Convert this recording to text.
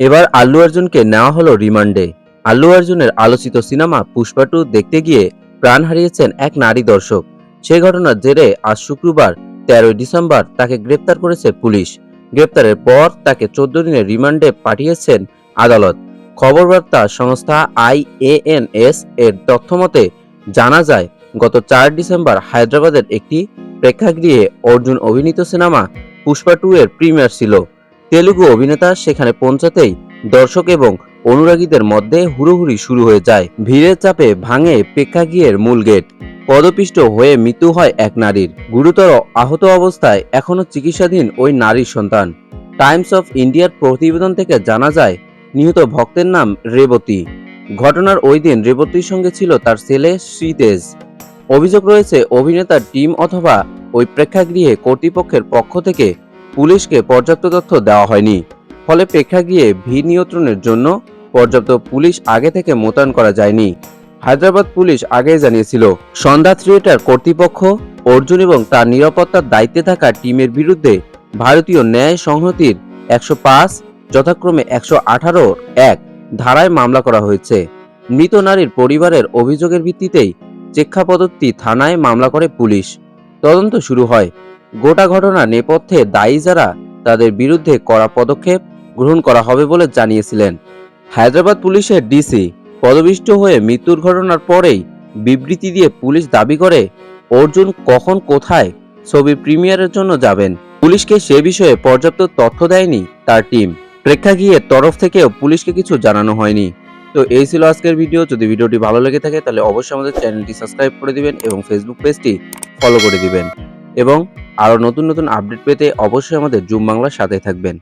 এবার আল্লু অর্জুনকে নেওয়া হলো রিমান্ডে। আল্লু অর্জুনের আলোচিত সিনেমা পুষ্পা টু দেখতে গিয়ে প্রাণ হারিয়েছেন এক নারী দর্শক। সে ঘটনার জেরে আজ শুক্রবার, তেরোই ডিসেম্বর, তাকে গ্রেপ্তার করেছে পুলিশ। গ্রেপ্তারের পর তাকে চোদ্দ দিনের রিমান্ডে পাঠিয়েছেন আদালত। খবরবার্তা সংস্থা আইএএনএস এর তথ্যমতে জানা যায়, গত চার ডিসেম্বর হায়দ্রাবাদের একটি প্রেক্ষাগৃহে অর্জুন অভিনীত সিনেমা পুষ্পা টু এর প্রিমিয়ার ছিল। তেলুগু অভিনেতা সেখানে পৌঁছাতেই দর্শক এবং অনুরাগীদের মধ্যে হুড়োহুড়ি শুরু হয়ে যায়। ভিড়ের চাপে ভাঙে প্রেক্ষাগৃহের মূল গেট। পদপিষ্ট হয়ে মৃত্যু হয় এক নারীর। গুরুতর আহত অবস্থায় এখনও চিকিৎসাধীন ওই নারীর সন্তান। টাইমস অফ ইন্ডিয়ার প্রতিবেদন থেকে জানা যায়, নিহত ভক্তের নাম রেবতী। ঘটনার ওই দিন রেবতীর সঙ্গে ছিল তার ছেলে শ্রীতেজ। অভিযোগ রয়েছে, অভিনেতার টিম অথবা ওই প্রেক্ষাগৃহে কর্তৃপক্ষের পক্ষ থেকে পুলিশকে পর্যাপ্ত তথ্য দেওয়া হয়নি। ফলে প্রেক্ষাগৃহে ভিড় নিয়ন্ত্রণের জন্য পর্যাপ্ত পুলিশ আগে থেকে মোতায়েন করা যায়নি। হায়দ্রাবাদ পুলিশ আগেই জানিয়েছিল, সন্ধ্যা থিয়েটার কর্তৃপক্ষ, অর্জুন এবং তার নিরাপত্তার দায়িত্বে থাকা টিমের বিরুদ্ধে ভারতীয় ন্যায় সংহতির একশো পাঁচ, যথাক্রমে একশো আঠারো, এক ধারায় মামলা করা হয়েছে। মৃত নারীর পরিবারের অভিযোগের ভিত্তিতেই চেক্ষাপদত্তি থানায় মামলা করে পুলিশ। তদন্ত শুরু হয় গোটা ঘটনা নেপথ্যে দায়ী যারা, তাদের বিরুদ্ধে কড়া পদক্ষেপ গ্রহণ করা হবে বলে জানিয়েছিলেন। হায়দ্রাবাদ পুলিশের ডিসি পদবিষ্ট হয়ে মৃত্যুর ঘটনার পরেই বিবৃতি দিয়ে পুলিশ দাবি করে, অর্জুন কখন কোথায় ছবি প্রিমিয়ারের জন্য যাবেন? পুলিশকে সে বিষয়ে পর্যাপ্ত তথ্য দেয়নি তার টিম। প্রেক্ষাগৃহের তরফ থেকেও পুলিশকে কিছু জানানো হয়নি। তো এই ছিল আজকের ভিডিও। যদি ভিডিওটি ভালো লেগে থাকে, তাহলে অবশ্যই আমাদের চ্যানেলটি সাবস্ক্রাইব করে দিবেন এবং ফেসবুক পেজটি ফলো করে দিবেন। এবং আরও নতুন নতুন আপডেট পেতে অবশ্যই আমাদের জুম বাংলার সাথে থাকবেন।